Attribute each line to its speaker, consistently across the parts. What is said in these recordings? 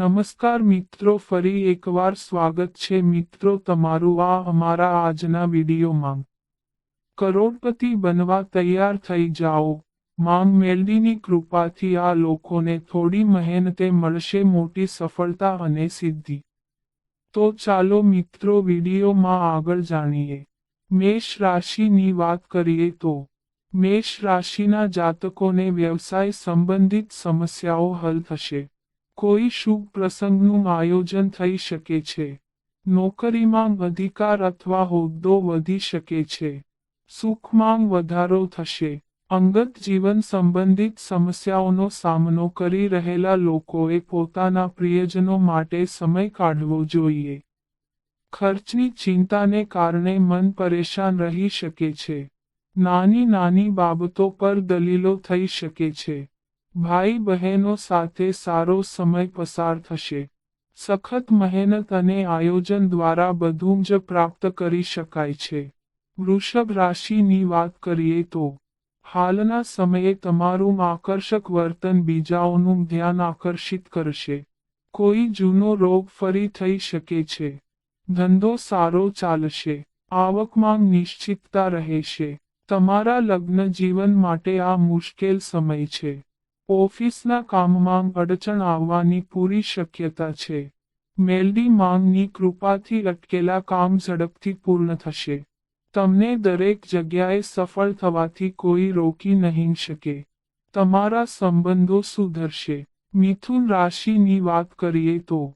Speaker 1: નમસ્કાર મિત્રો, ફરી એકવાર સ્વાગત છે મિત્રો તમારું આ અમારા આજના વિડીયોમાં. કરોડપતિ બનવા તૈયાર થઈ જાઓ. માંગ મેલડીની કૃપાથી આ લોકોને થોડી મહેનતે મળશે મોટી સફળતા અને સિદ્ધિ. તો ચાલો મિત્રો વિડીયોમાં આગળ જાણીએ. મેષ રાશિની વાત કરીએ તો, મેષ રાશિના જાતકોને વ્યવસાય સંબંધિત સમસ્યાઓ હલ થશે. કોઈ શુભ પ્રસંગનું આયોજન થઈ શકે છે. નોકરીમાં અધિકાર અથવા હોદ્દો વધી શકે છે. સુખમાં વધારો થશે. અંગત જીવન સંબંધિત સમસ્યાઓનો સામનો કરી રહેલા લોકોએ પોતાના પ્રિયજનો માટે સમય કાઢવો જોઈએ. ખર્ચની ચિંતાને કારણે મન પરેશાન રહી શકે છે. નાની નાની બાબતો પર દલીલો થઈ શકે છે. ભાઈ બહેનો સાથે સારો સમય પસાર થશે. સખત મહેનત અને આયોજન દ્વારા બધું જ પ્રાપ્ત કરી શકાય છે. વૃષભ રાશિની વાત કરીએ તો, હાલના સમયે તમારું આકર્ષક વર્તન બીજાઓનું ધ્યાન આકર્ષિત કરશે. કોઈ જૂનો રોગ ફરી થઈ શકે છે. ધંધો સારો ચાલશે. આવકમાં નિશ્ચિતતા રહેશે. તમારા લગ્ન જીવન માટે આ મુશ્કેલ સમય છે. ઓફિસના કામમાં અડચણ આવવાની પૂરી શક્યતા છે. મેલડી માંગની કૃપાથી અટકેલા કામ ઝડપથી પૂર્ણ થશે. તમને દરેક જગ્યાએ સફળ થવાથી કોઈ રોકી નહીં શકે. તમારા સંબંધો સુધરશે. મિથુન રાશિની વાત કરીએ તો,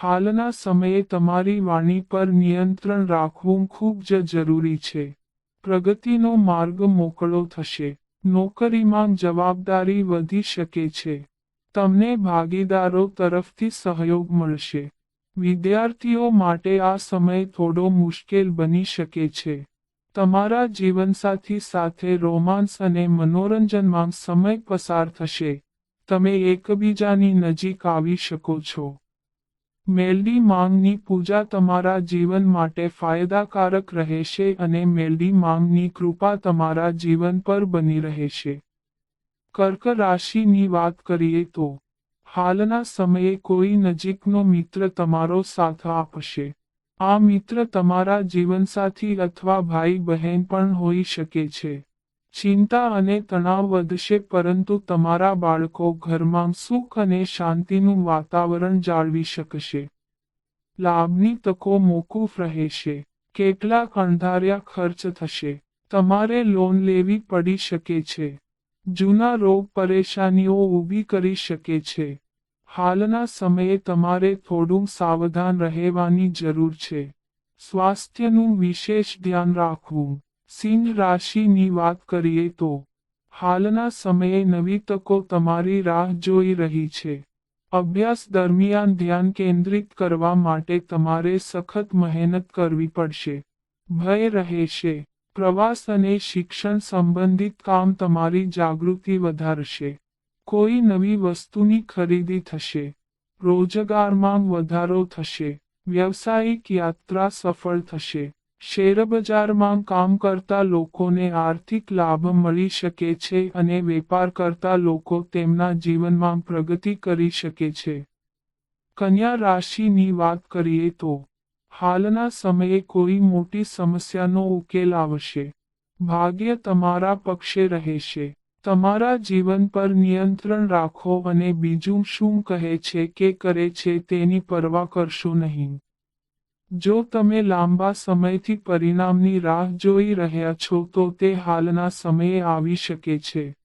Speaker 1: હાલના સમયે તમારી વાણી પર નિયંત્રણ રાખવું ખૂબ જ જરૂરી છે. પ્રગતિનો માર્ગ મોકળો થશે. નોકરીમાં જવાબદારી વધી શકે છે. તમને ભાગીદારો તરફથી સહયોગ મળશે. વિદ્યાર્થીઓ માટે આ સમય થોડો મુશ્કેલ બની શકે છે. તમારા જીવનસાથી સાથે રોમાન્સ અને મનોરંજનમાં સમય પસાર થશે. તમે એકબીજાની નજીક આવી શકો છો. મેલડી માંગની પૂજા તમારા જીવન માટે ફાયદાકારક રહેશે અને મેલડી માંગની કૃપા તમારા જીવન પર બની રહેશે. કર્ક રાશિની વાત કરીએ તો, હાલના સમયે કોઈ નજીકનો મિત્ર તમારો સાથ આપશે. આ મિત્ર તમારા જીવનસાથી અથવા ભાઈ બહેન પણ હોઈ શકે છે. ચિંતા અને તણાવ વધશે પરંતુ તમારા બાળકો ઘરમાં સુખ અને શાંતિનું વાતાવરણ જાળવી શકશે. લાભની તકો મોકૂફ રહેશે. કેટલાક અણધાર્યા ખર્ચ થશે. તમારે લોન લેવી પડી શકે છે. જૂના રોગ પરેશાનીઓ ઊભી કરી શકે છે. હાલના સમયે તમારે થોડું સાવધાન રહેવાની જરૂર છે. સ્વાસ્થ્યનું વિશેષ ધ્યાન રાખવું. સિંહ રાશિની વાત કરીએ તો, હાલના સમયે નવી તકો તમારી રાહ જોઈ રહી છે. અભ્યાસ દરમિયાન ધ્યાન કેન્દ્રિત કરવા માટે તમારે સખત મહેનત કરવી પડશે. ભય રહેશે. પ્રવાસ અને શિક્ષણ સંબંધિત કામ તમારી જાગૃતિ વધારશે. કોઈ નવી વસ્તુની ખરીદી થશે. રોજગારમાં વધારો થશે. વ્યવસાયિક યાત્રા સફળ થશે. શેરબજારમાં કામ કરતા લોકોને આર્થિક લાભ મળી શકે છે અને વેપાર કરતા લોકો તેમના જીવનમાં પ્રગતિ કરી શકે છે. કન્યા રાશિની વાત કરીએ તો, હાલના સમયે કોઈ મોટી સમસ્યાનો ઉકેલ આવશે. ભાગ્ય તમારા પક્ષે રહેશે. તમારા જીવન પર નિયંત્રણ રાખો અને બીજું શું કહે છે કે કરે છે તેની પરવા કરશો નહીં. જો તમે લાંબા સમયથી પરિણામની રાહ જોઈ રહ્યા છો તો તે હાલના સમયે આવી શકે છે.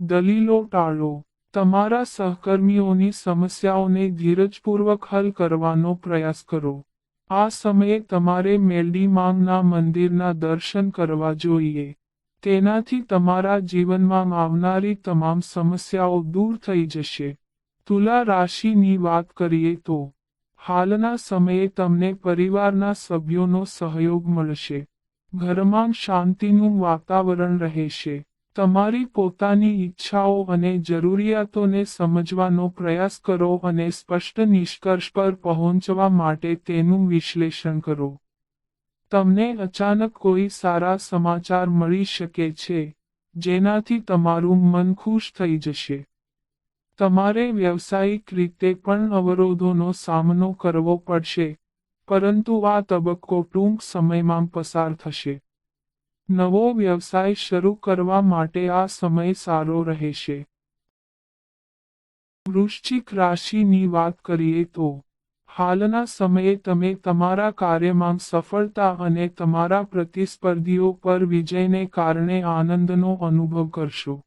Speaker 1: દલીલો ટાળો. તમારા સહકર્મીઓની સમસ્યાઓને ધીરજપૂર્વક હલ કરવાનો પ્રયાસ કરો. આ સમયે તમારે મેલડી માંગના મંદિરના દર્શન કરવા જોઈએ. તેનાથી તમારા જીવનમાં આવનારી તમામ સમસ્યાઓ દૂર થઈ જશે. તુલા રાશિની વાત કરીએ તો હાલના સમયે તમને પરિવારના સભ્યોનો સહયોગ મળશે. ઘરમાં શાંતિનું વાતાવરણ રહેશે. તમારી પોતાની ઈચ્છાઓ અને જરૂરિયાતોને સમજવાનો પ્રયાસ કરો અને સ્પષ્ટ નિષ્કર્ષ પર પહોંચવા માટે તેનું વિશ્લેષણ કરો. તમને અચાનક કોઈ સારા સમાચાર મળી શકે છે, જેનાથી તમારું મન ખુશ થઈ જશે. તમારે વ્યવસાયિક રીતે પણ અવરોધોનો સામનો કરવો પડશે, પરંતુ આ તબક્કો ટૂંક સમયમાં પસાર થશે. નવો વ્યવસાય શરૂ કરવા માટે આ સમય સારો રહેશે. વૃશ્ચિક રાશિની વાત કરીએ તો, હાલના સમયે તમે તમારા કાર્યમાં સફળતા અને તમારા પ્રતિસ્પર્ધીઓ પર વિજયને કારણે આનંદનો અનુભવ કરશો.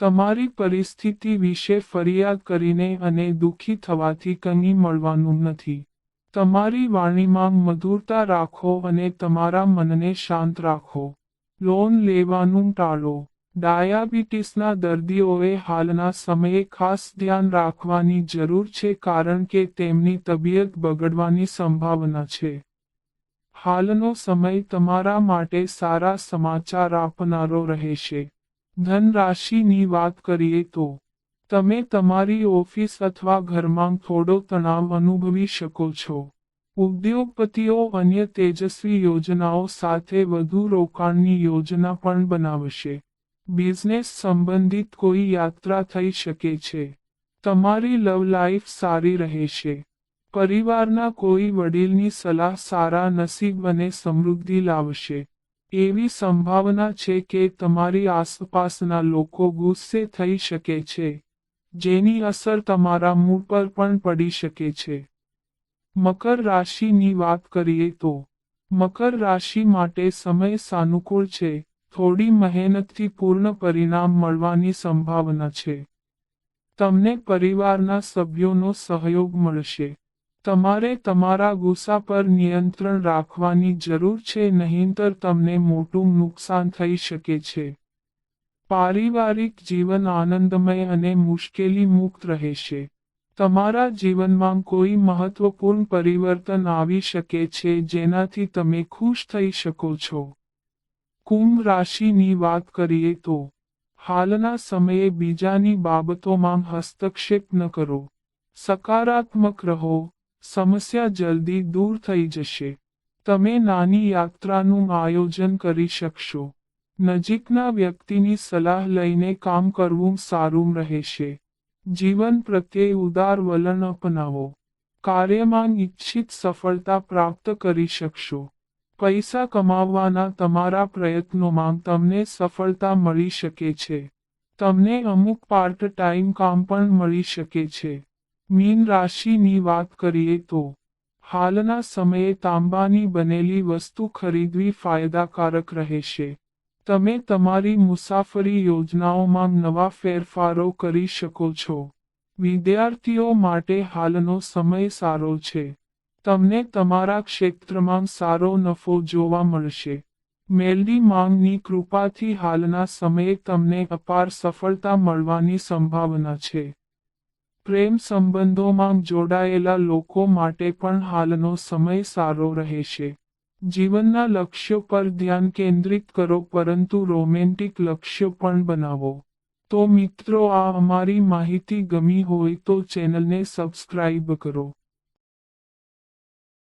Speaker 1: તમારી પરિસ્થિતિ વિશે ફરિયાદ કરીને અને દુઃખી થવાથી કંઈ મળવાનું નથી. તમારી વાણીમાં મધુરતા રાખો અને તમારા મનને શાંત રાખો. લોન લેવાનું ટાળો. ડાયાબિટીસના દર્દીઓએ હાલના સમયે ખાસ ધ્યાન રાખવાની જરૂર છે કારણ કે તેમની તબિયત બગડવાની સંભાવના છે. હાલનો સમય તમારા માટે સારા સમાચાર આપનારો રહેશે. ધન રાશિની વાત કરીએ તો, તમે તમારી ઓફિસ અથવા ઘરમાં થોડો તણાવ અનુભવી શકો છો. ઉદ્યોગપતિઓ અન્ય તેજસ્વી યોજનાઓ સાથે વધુ રોકાણની યોજના પણ બનાવશે. બિઝનેસ સંબંધિત કોઈ યાત્રા થઈ શકે છે. તમારી લવ લાઈફ સારી રહેશે. પરિવારના કોઈ વડીલની સલાહ સારા નસીબ અને સમૃદ્ધિ લાવશે. એવી સંભાવના છે કે તમારી આસપાસના લોકો ગુસ્સે થઈ શકે છે, જેની અસર તમારા મૂડ પર પણ પડી શકે છે. મકર રાશિની વાત કરીએ તો, મકર રાશિ માટે સમય સાનુકૂળ છે, થોડી મહેનતથી પૂર્ણ પરિણામ મળવાની સંભાવના છે. તમને પરિવારના સભ્યોનો સહયોગ મળશે. તમારે તમારા ગુસ્સા પર નિયંત્રણ રાખવાની જરૂર છે નહીંતર તમને મોટું નુકસાન થઈ શકે છે. પારિવારિક જીવન આનંદમય અને મુશ્કેલી મુક્ત રહેશે. તમારા જીવનમાં કોઈ મહત્વપૂર્ણ પરિવર્તન આવી શકે છે જેનાથી તમે ખુશ થઈ શકો છો. કુંભ રાશિની વાત કરીએ તો, હાલના સમયે બીજાની બાબતોમાં હસ્તક્ષેપ ન કરો. સકારાત્મક રહો સમસ્યા જલ્દી દૂર થઈ જશે. તમે નાની યાત્રાનું આયોજન કરી શકશો. નજીકના વ્યક્તિની સલાહ લઈને કામ કરવું સારું રહેશે. જીવન પ્રત્યે ઉદાર વલણ અપનાવો. કાર્યમાં ઈચ્છિત સફળતા પ્રાપ્ત કરી શકશો. પૈસા કમાવવાના તમારા પ્રયત્નોમાં તમને સફળતા મળી શકે છે. તમને અમુક પાર્ટ ટાઈમ કામ પણ મળી શકે છે. મીન રાશિની વાત કરીએ તો, હાલના સમયે તાંબાની બનેલી વસ્તુ ખરીદવી ફાયદાકારક રહેશે. તમે તમારી મુસાફરી યોજનાઓમાં નવા ફેરફારો કરી શકો છો. વિદ્યાર્થીઓ માટે હાલનો સમય સારો છે. તમને તમારા ક્ષેત્રમાં સારો નફો જોવા મળશે. મેલડી માંગની કૃપાથી હાલના સમયે તમને અપાર સફળતા મળવાની સંભાવના છે. પ્રેમ સંબંધોમાં જોડાયેલા લોકો માટે પણ હાલનો સમય સારો રહેશે. જીવનના લક્ષ્યો પર ધ્યાન કેન્દ્રિત કરો, પરંતુ રોમેન્ટિક લક્ષ્યો પણ બનાવો. તો મિત્રો, આ અમારી માહિતી ગમી હોય તો ચેનલને સબસ્ક્રાઇબ કરો.